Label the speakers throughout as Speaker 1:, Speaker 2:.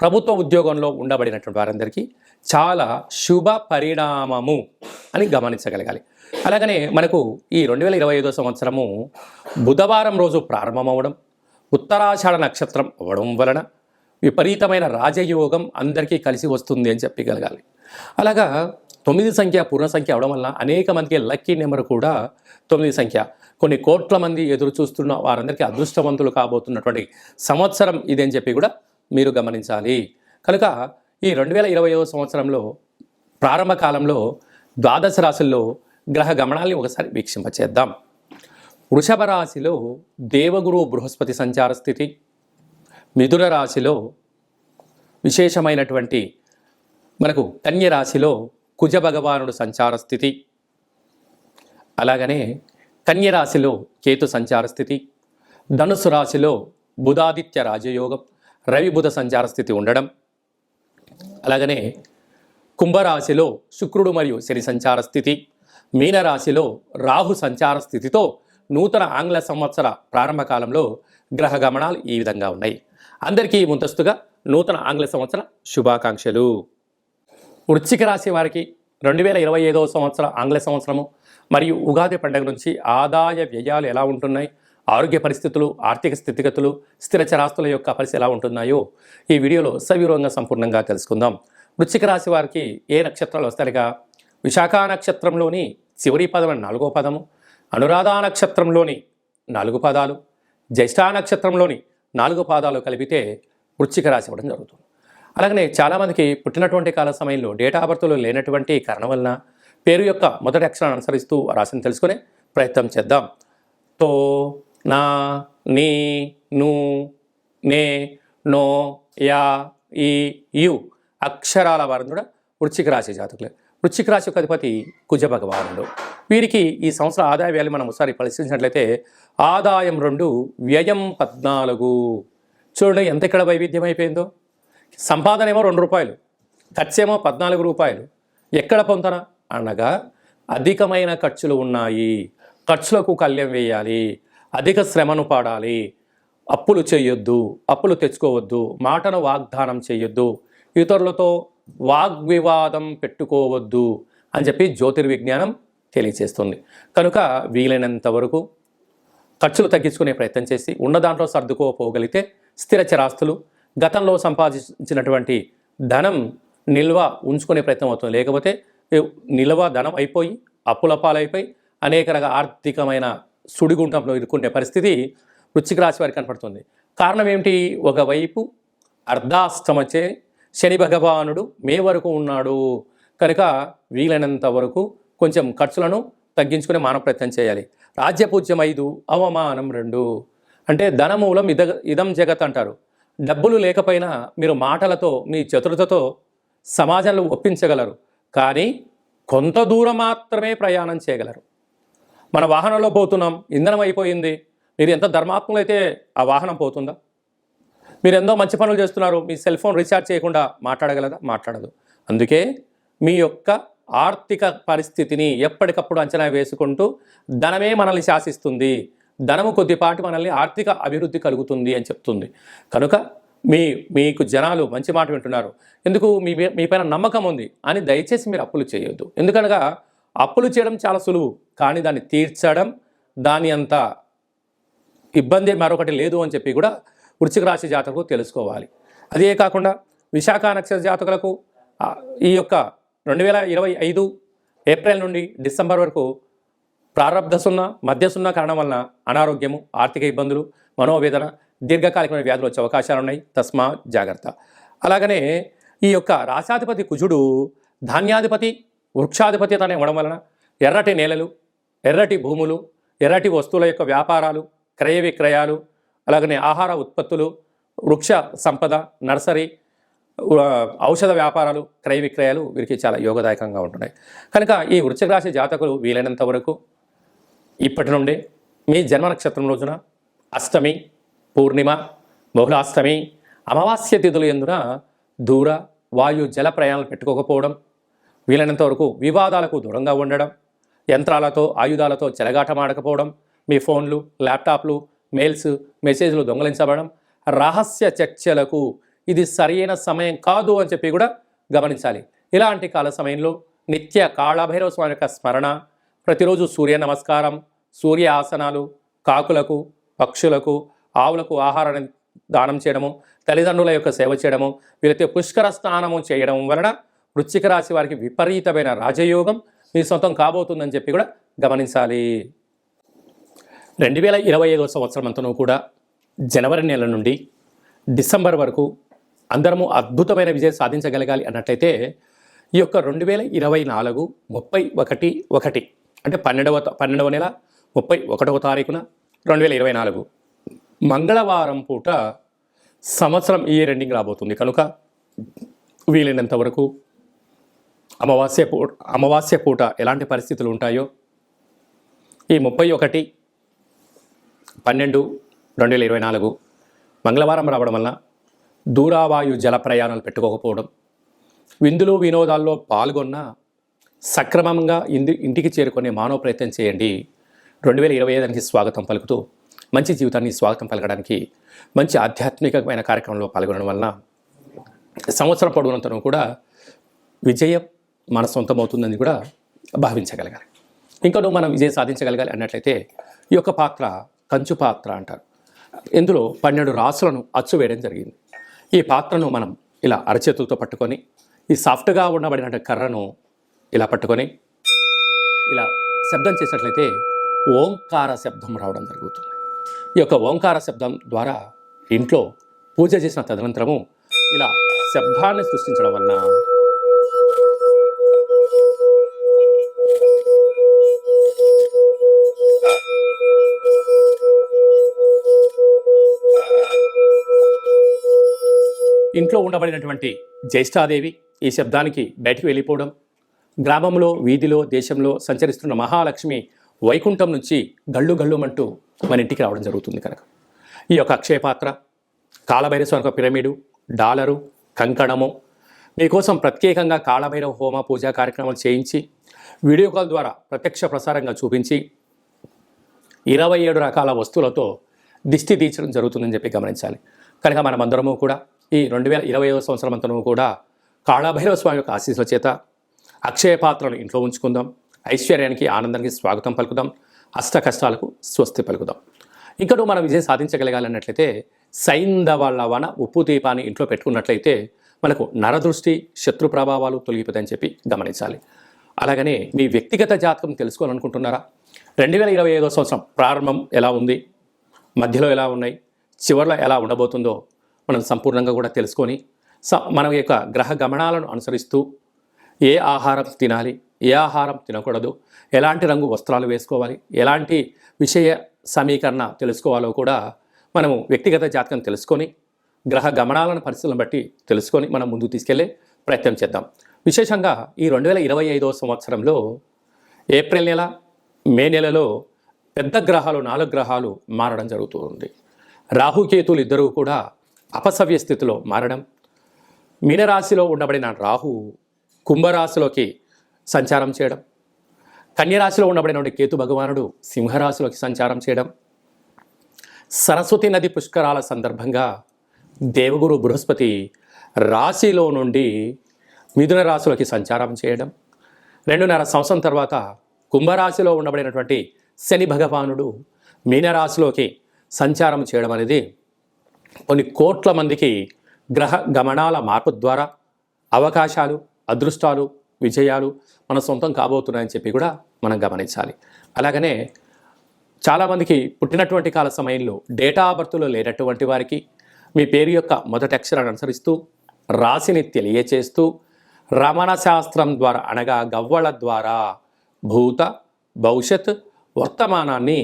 Speaker 1: ప్రభుత్వ ఉద్యోగంలో ఉండబడినటువంటి వారందరికీ చాలా శుభ పరిణామము అని గమనించగలగాలి. అలాగనే మనకు ఈ రెండు వేల ఇరవై ఐదో సంవత్సరము బుధవారం రోజు ప్రారంభమవడం ఉత్తరాషాఢ నక్షత్రం అవ్వడం వలన విపరీతమైన రాజయోగం అందరికీ కలిసి వస్తుంది అని చెప్పగలగాలి అలాగా తొమ్మిది సంఖ్య పూర్ణ సంఖ్య అవడం వల్ల అనేక మందికి లక్కీ నెంబర్ కూడా తొమ్మిది సంఖ్య. కొన్ని కోట్ల మంది ఎదురు చూస్తున్న వారందరికీ అదృష్టవంతులు కాబోతున్నటువంటి సంవత్సరం ఇదని చెప్పి కూడా మీరు గమనించాలి. కనుక ఈ రెండు వేల ఇరవై సంవత్సరంలో ప్రారంభ కాలంలో ద్వాదశ రాశుల్లో గ్రహ గమనాల్ని ఒకసారి వీక్షింపచేద్దాం. వృషభ రాశిలో దేవగురు బృహస్పతి సంచార స్థితి మిథున రాశిలో విశేషమైనటువంటి మనకు కన్య రాశిలో కుజ భగవానుడు సంచార స్థితి అలాగనే కన్య రాశిలో కేతు సంచార స్థితి ధనుసు రాశిలో బుధాదిత్య రాజయోగం రవి బుధ సంచార స్థితి ఉండడం. అలాగనే కుంభరాశిలో శుక్రుడు మరియు శని సంచార స్థితి మీనరాశిలో రాహు సంచార స్థితితో నూతన ఆంగ్ల సంవత్సర ప్రారంభ కాలంలో గ్రహ గమనాలు ఈ విధంగా ఉన్నాయి. అందరికీ ముందస్తుగా నూతన ఆంగ్ల సంవత్సర శుభాకాంక్షలు. వృశ్చిక రాశి వారికి రెండు వేల ఇరవై ఐదవ సంవత్సరం ఆంగ్ల సంవత్సరము మరియు ఉగాది పండుగ నుంచి ఆదాయ వ్యయాలు ఎలా ఉంటున్నాయి? ఆరోగ్య పరిస్థితులు ఆర్థిక స్థితిగతులు స్థిర చరాస్తుల యొక్క పరిస్థితి ఎలా ఉంటున్నాయో ఈ వీడియోలో సవివరంగా సంపూర్ణంగా తెలుసుకుందాం. వృశ్చిక రాశి వారికి ఏ నక్షత్రాలు వస్తాయిగా? విశాఖ నక్షత్రంలోని చివరి పదం నాలుగో పదము అనురాధ నక్షత్రంలోని నాలుగు పదాలు జ్యేష్ఠ నక్షత్రంలోని నాలుగు పాదాలు కలిపితే వృశ్చిక రాశి ఇవ్వడం జరుగుతుంది. అలాగనే చాలామందికి పుట్టినటువంటి కాల సమయంలో డేటా ఆఫ్ బర్త్లో లేనటువంటి కారణం వలన పేరు యొక్క మొదటి అక్షరాన్ని అనుసరిస్తూ రాశిని తెలుసుకునే ప్రయత్నం చేద్దాం. తో నా నీ ను నే నో యా ఈ యు అక్షరాల వారం కూడా వృశ్చిక రాశి జాతకులే. వృశ్చిక రాశి యొక్క అధిపతి కుజ భగవానుడు. వీరికి ఈ సంవత్సర ఆదాయ వ్యయాలు మనం ఒకసారి పరిశీలించినట్లయితే ఆదాయం రెండు వ్యయం పద్నాలుగు. చూడండి ఎంత ఇక్కడ వైవిధ్యం అయిపోయిందో. సంపాదన ఏమో రెండు రూపాయలు ఖర్చేమో పద్నాలుగు రూపాయలు. ఎక్కడ పొందన అనగా అధికమైన ఖర్చులు ఉన్నాయి. ఖర్చులకు కళ్యం వేయాలి. అధిక శ్రమను పాడాలి. అప్పులు చేయొద్దు అప్పులు తెచ్చుకోవద్దు మాటను వాగ్దానం చేయొద్దు ఇతరులతో వాగ్వివాదం పెట్టుకోవద్దు అని చెప్పి జ్యోతిర్విజ్ఞానం తెలియచేస్తుంది కనుక వీలైనంత వరకు ఖర్చులు తగ్గించుకునే ప్రయత్నం చేసి ఉన్న దాంట్లో సర్దుకోపోగలిగితే స్థిర చరాస్తులు గతంలో సంపాదించినటువంటి ధనం నిల్వ ఉంచుకునే ప్రయత్నం అవుతుంది. లేకపోతే నిల్వ ధనం అయిపోయి అప్పుల పాలైపోయి అనేక రకాల ఆర్థికమైన సుడిగుంటంలో ఇరుక్కునే పరిస్థితి వృశ్చిక రాశి వారికి కనపడుతుంది. కారణం ఏమిటి? ఒకవైపు అర్ధాష్టమచే శని భగవానుడు మే వరకు ఉన్నాడు. కనుక వీలైనంత వరకు కొంచెం ఖర్చులను తగ్గించుకునే మానవ ప్రయత్నం చేయాలి. రాజ్యపూజ్యం ఐదు అవమానం రెండు. అంటే ధనమూలం ఇద ఇదం జగత్ అంటారు. డబ్బులు లేకపోయినా మీరు మాటలతో మీ చతురతతో సమాజంలో ఒప్పించగలరు. కానీ కొంత దూరం మాత్రమే ప్రయాణం చేయగలరు. మన వాహనంలో పోతున్నాం ఇంధనం అయిపోయింది. మీరు ఎంత ధర్మాత్మలు అయితే ఆ వాహనం పోతుందా? మీరు ఎంతో మంచి పనులు చేస్తున్నారు మీ సెల్ ఫోన్ రీఛార్జ్ చేయకుండా మాట్లాడగలదా? మాట్లాడదు. అందుకే మీ యొక్క ఆర్థిక పరిస్థితిని ఎప్పటికప్పుడు అంచనా వేసుకుంటూ ధనమే మనల్ని శాసిస్తుంది. ధనము కొద్దిపాటి మనల్ని ఆర్థిక అభివృద్ధి కలుగుతుంది అని చెప్తుంది. కనుక మీ మీకు జనాలు మంచి మాట వింటున్నారు. ఎందుకు? మీ మీ పైన నమ్మకం ఉంది అని దయచేసి మీరు అప్పులు చేయొద్దు. ఎందుకనగా అప్పులు చేయడం చాలా సులువు కానీ దాన్ని తీర్చడం దాని అంత ఇబ్బంది మరొకటి లేదు అని చెప్పి కూడా వృశ్చిక రాశి జాతకులు తెలుసుకోవాలి. అదే కాకుండా విశాఖ నక్షత్ర జాతకులకు ఈ యొక్క రెండు వేల ఇరవై ఐదు ఏప్రిల్ నుండి డిసెంబర్ వరకు ప్రారంభ సున్నా మధ్య సున్నా కారణం వలన అనారోగ్యము ఆర్థిక ఇబ్బందులు మనోవేదన దీర్ఘకాలికమైన వ్యాధులు వచ్చే అవకాశాలు ఉన్నాయి. తస్మా జాగ్రత్త. అలాగనే ఈ యొక్క రాశాధిపతి కుజుడు ధాన్యాధిపతి వృక్షాధిపత్యత అనే ఇవ్వడం వలన ఎర్రటి నేలలు ఎర్రటి భూములు ఎర్రటి వస్తువుల యొక్క వ్యాపారాలు క్రయ విక్రయాలు అలాగనే ఆహార ఉత్పత్తులు వృక్ష సంపద నర్సరీ ఔషధ వ్యాపారాలు క్రయ విక్రయాలు వీరికి చాలా యోగదాయకంగా ఉంటున్నాయి. కనుక ఈ వృశ్చిక రాశి జాతకులు వీలైనంత వరకు ఇప్పటి నుండి మీ జన్మ నక్షత్రం రోజున అష్టమి పూర్ణిమ బహుళాష్టమి అమావాస్య తిథులు ఎందున దూర వాయు జల ప్రయాణాలు పెట్టుకోకపోవడం వీలైనంత వరకు వివాదాలకు దూరంగా ఉండడం యంత్రాలతో ఆయుధాలతో చెలగాటమాడకపోవడం మీ ఫోన్లు ల్యాప్టాప్లు మెయిల్స్ మెసేజ్లు దొంగలించబడడం రహస్య చర్చలకు ఇది సరైన సమయం కాదు అని చెప్పి కూడా గమనించాలి. ఇలాంటి కాల సమయంలో నిత్య కాళభైరవ స్వామి యొక్క స్మరణ ప్రతిరోజు సూర్య నమస్కారం సూర్య ఆసనాలు కాకులకు పక్షులకు ఆవులకు ఆహారాన్ని దానం చేయడము తల్లిదండ్రుల యొక్క సేవ చేయడము వీలైతే పుష్కర స్నానము చేయడం వలన వృశ్చిక రాశి వారికి విపరీతమైన రాజయోగం మీ సొంతం కాబోతుందని చెప్పి కూడా గమనించాలి. రెండు వేల ఇరవై ఐదవ సంవత్సరం అంతనూ కూడా జనవరి నెల నుండి డిసెంబర్ వరకు అందరము అద్భుతమైన విజయం సాధించగలగాలి అన్నట్లయితే ఈ యొక్క రెండు వేల ఇరవై నాలుగు ముప్పై ఒకటి ఒకటి అంటే పన్నెండవ పన్నెండవ నెల ముప్పై ఒకటవ తారీఖున రెండు వేల ఇరవై నాలుగు మంగళవారం పూట సంవత్సరం ఈ రెండింగ్ రాబోతుంది. కనుక వీలైనంత వరకు అమావాస్య పూ అమావాస్య పూట ఎలాంటి పరిస్థితులు ఉంటాయో? ఈ ముప్పై ఒకటి పన్నెండు రెండు వేల ఇరవై నాలుగు మంగళవారం రావడం వలన దూరావాయు జల ప్రయాణాలు పెట్టుకోకపోవడం విందులు వినోదాల్లో పాల్గొన్న సక్రమంగా ఇంది ఇంటికి చేరుకునే మానవ ప్రయత్నం చేయండి. రెండు వేల ఇరవై ఐదానికి స్వాగతం పలుకుతూ మంచి జీవితాన్ని స్వాగతం పలకడానికి మంచి ఆధ్యాత్మికమైన కార్యక్రమంలో పాల్గొనడం వలన సంవత్సరం పొడవునంతను కూడా విజయం మన సొంతమవుతుందని కూడా భావించగలగాలి. ఇంకనూ మనం విజయం సాధించగలగాలి అన్నట్లయితే ఈ యొక్క పాత్ర కంచు పాత్ర అంటారు. ఇందులో పన్నెండు రాసులను అచ్చు వేయడం జరిగింది. ఈ పాత్రను మనం ఇలా అరచేతులతో పట్టుకొని ఈ సాఫ్ట్గా ఉండబడిన కర్రను ఇలా పట్టుకొని ఇలా శబ్దం చేసినట్లయితే ఓంకార శబ్దం రావడం జరుగుతుంది. ఈ యొక్క ఓంకార శబ్దం ద్వారా ఇంట్లో పూజ చేసిన తదనంతరము ఇలా శబ్దాన్ని సృష్టించడం వలన ఇంట్లో ఉండబడినటువంటి జ్యేష్ఠాదేవి ఈ శబ్దానికి బయటికి వెళ్ళిపోవడం గ్రామంలో వీధిలో దేశంలో సంచరిస్తున్న మహాలక్ష్మి వైకుంఠం నుంచి గళ్ళు గళ్ళుమంటూ మన ఇంటికి రావడం జరుగుతుంది కనుక. ఈ యొక్క అక్షయ పాత్ర కాళభైరస్వామి యొక్క పిరమిడు డాలరు కంకణము మీకోసం ప్రత్యేకంగా కాళభైరవ హోమ పూజా కార్యక్రమాలు చేయించి వీడియో కాల్ ద్వారా ప్రత్యక్ష ప్రసారంగా చూపించి ఇరవై ఏడు రకాల వస్తువులతో దిష్టి తీర్చడం జరుగుతుందని చెప్పి గమనించాలి. కనుక మనమందరము కూడా ఈ రెండు వేల ఇరవై ఐదో సంవత్సరం అంతను కూడా కాళభైరవ స్వామి యొక్క ఆశీస్సుల చేత అక్షయ పాత్రను ఇంట్లో ఉంచుకుందాం. ఐశ్వర్యానికి ఆనందానికి స్వాగతం పలుకుదాం. అష్ట కష్టాలకు స్వస్తి పలుకుదాం. ఇంకను మనం విజయం సాధించగలగాలన్నట్లయితే సైంధవ లవణ ఉప్పు దీపాన్ని ఇంట్లో పెట్టుకున్నట్లయితే మనకు నరదృష్టి శత్రు ప్రభావాలు తొలగిపోతాయని చెప్పి గమనించాలి. అలాగనే మీ వ్యక్తిగత జాతకం తెలుసుకోవాలనుకుంటున్నారా? రెండు వేల ఇరవై ఐదో సంవత్సరం ప్రారంభం ఎలా ఉంది? మధ్యలో ఎలా ఉన్నాయి? చివరిలో ఎలా ఉండబోతుందో మనం సంపూర్ణంగా కూడా తెలుసుకొని స మన యొక్క గ్రహ గమనాలను అనుసరిస్తూ ఏ ఆహారం తినాలి ఏ ఆహారం తినకూడదు ఎలాంటి రంగు వస్త్రాలు వేసుకోవాలి ఎలాంటి విషయ సమీకరణ తెలుసుకోవాలో కూడా మనము వ్యక్తిగత జాతకం తెలుసుకొని గ్రహ గమనాలను పరిస్థితులను బట్టి తెలుసుకొని మనం ముందుకు తీసుకెళ్ళే ప్రయత్నం చేద్దాం. విశేషంగా ఈ రెండు వేల ఇరవై ఐదో సంవత్సరంలో ఏప్రిల్ నెల మే నెలలో పెద్ద గ్రహాలు నాలుగు గ్రహాలు మారడం జరుగుతుంది రాహుకేతులు ఇద్దరూ కూడా అపసవ్య స్థితిలో మారడం. మీనరాశిలో ఉండబడిన రాహు కుంభరాశిలోకి సంచారం చేయడం. కన్యరాశిలో ఉండబడినటువంటి కేతు భగవానుడు సింహరాశిలోకి సంచారం చేయడం. సరస్వతి నది పుష్కరాల సందర్భంగా దేవగురు బృహస్పతి రాశిలో నుండి మిథున రాశిలోకి సంచారం చేయడం. రెండున్నర సంవత్సరం తర్వాత కుంభరాశిలో ఉండబడినటువంటి శని భగవానుడు మీనరాశిలోకి సంచారం చేయడం అనేది కొన్ని కోట్ల మందికి గ్రహ గమనాల మార్పు ద్వారా అవకాశాలు అదృష్టాలు విజయాలు మన సొంతం కాబోతున్నాయని చెప్పి కూడా మనం గమనించాలి. అలాగనే చాలామందికి పుట్టినటువంటి కాల సమయంలో డేటా బర్త్లో లేనటువంటి వారికి మీ పేరు యొక్క మొదటి అక్షరాన్ని అనుసరిస్తూ రాశిని తెలియచేస్తూ రమణ శాస్త్రం ద్వారా అనగా గవ్వల ద్వారా భూత భవిష్యత్ వర్తమానాన్ని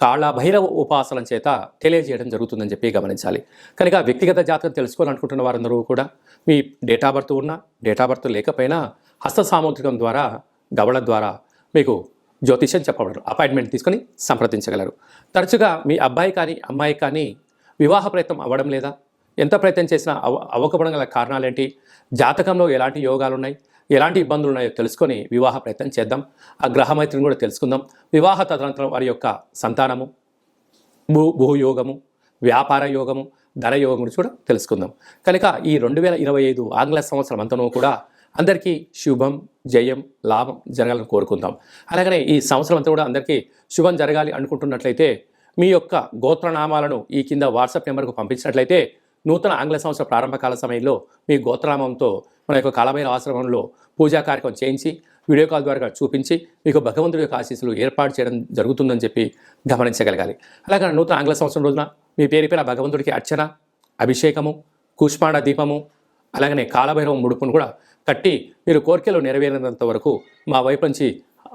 Speaker 1: కాళభైరవ ఉపాసన చేత తెలియజేయడం జరుగుతుందని చెప్పి గమనించాలి. కనుక వ్యక్తిగత జాతకం తెలుసుకోవాలనుకుంటున్న వారందరూ కూడా మీ డేటా బర్త్ ఉన్నా డేటా బర్త్ లేకపోయినా హస్త సాముద్రికం ద్వారా గవళ ద్వారా మీకు జ్యోతిష్యం చెప్పబడరు. అపాయింట్మెంట్ తీసుకొని సంప్రదించగలరు. తరచుగా మీ అబ్బాయి కానీ అమ్మాయి కానీ వివాహ ప్రయత్నం అవ్వడం లేదా? ఎంత ప్రయత్నం చేసినా అవ అవ్వకపోవడం గల కారణాలేంటి? జాతకంలో ఎలాంటి యోగాలు ఉన్నాయి ఎలాంటి ఇబ్బందులు ఉన్నాయో తెలుసుకొని వివాహ ప్రయత్నం చేద్దాం. ఆ గ్రహమైత్రిని కూడా తెలుసుకుందాం. వివాహ తదనంతరం వారి యొక్క సంతానము భూ భూయోగము వ్యాపార యోగము ధన యోగం గురించి కూడా తెలుసుకుందాం. కనుక ఈ రెండు వేల ఇరవై ఐదు ఆంగ్ల సంవత్సరం అంతనూ కూడా అందరికీ శుభం జయం లాభం జరగాలని కోరుకుందాం. అలాగనే ఈ సంవత్సరం అంతా కూడా అందరికీ శుభం జరగాలి అనుకుంటున్నట్లయితే మీ యొక్క గోత్రనామాలను ఈ కింద వాట్సాప్ నెంబర్కు పంపించినట్లయితే నూతన ఆంగ్ల సంవత్సర ప్రారంభకాల సమయంలో మీ గోత్రనామంతో మన యొక్క కాలమైన ఆశ్రమంలో పూజా కార్యక్రమం చేయించి వీడియో కాల్ ద్వారా చూపించి మీకు భగవంతుడి యొక్క ఆశీస్సులు ఏర్పాటు చేయడం జరుగుతుందని చెప్పి గమనించగలగాలి. అలాగే నూతన ఆంగ్ల సంవత్సరం రోజున మీ పేరు పైన భగవంతుడికి అర్చన అభిషేకము కూష్మాండ దీపము అలాగనే కాలభైరవం ముడుపును కూడా కట్టి మీరు కోరికలు నెరవేరినంత వరకు మా వైపు నుంచి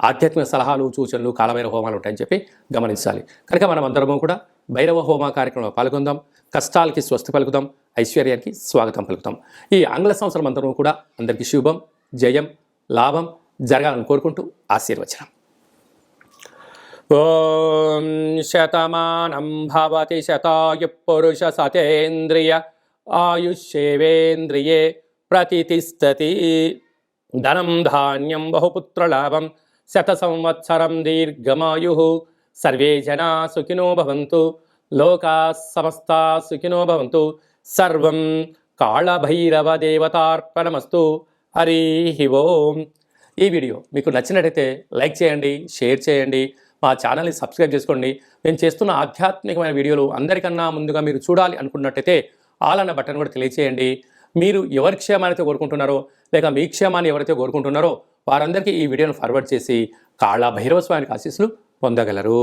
Speaker 1: ఆధ్యాత్మిక సలహాలు సూచనలు కాలభైరవ హోమాలు ఉంటాయని చెప్పి గమనించాలి. కనుక మనం అందరము కూడా భైరవ హోమ కార్యక్రమంలో పాల్గొందాం. కష్టాలకి స్వస్తి పలుకుదాం. ఐశ్వర్యానికి స్వాగతం పలుకుతాం. ఈ ఆంగ్ల సంవత్సరం అందరం కూడా అందరికీ శుభం జయం లాభం జరగాలని కోరుకుంటూ ఆశీర్వచనం. ఓం శతమానం భవతి శతాయు పురుష సతేంద్రియ ఆయుష్యేవేంద్రియే ప్రతిష్టతి ధనం ధాన్యం బహుపుత్రలాభం శత సంవత్సరం దీర్ఘమాయు. సర్వే జనా సుఖినో భవంతు. లోకా సమస్త సుఖినో భవంతు. సర్వం కాళభైరవ దేవతార్పణమస్తు హరి ఓం. ఈ వీడియో మీకు నచ్చినట్టయితే లైక్ చేయండి షేర్ చేయండి మా ఛానల్ని సబ్స్క్రైబ్ చేసుకోండి. నేను చేస్తున్న ఆధ్యాత్మికమైన వీడియోలు అందరికన్నా ముందుగా మీరు చూడాలి అనుకున్నట్టయితే ఆల్ అన్న బటన్ కూడా తెలియచేయండి. మీరు ఎవరి క్షేమాన్ని కోరుకుంటున్నారో లేక మీ క్షేమాన్ని ఎవరైతే కోరుకుంటున్నారో వారందరికీ ఈ వీడియోను ఫార్వర్డ్ చేసి కాళా భైరవ స్వామికి ఆశీస్సులు పొందగలరు.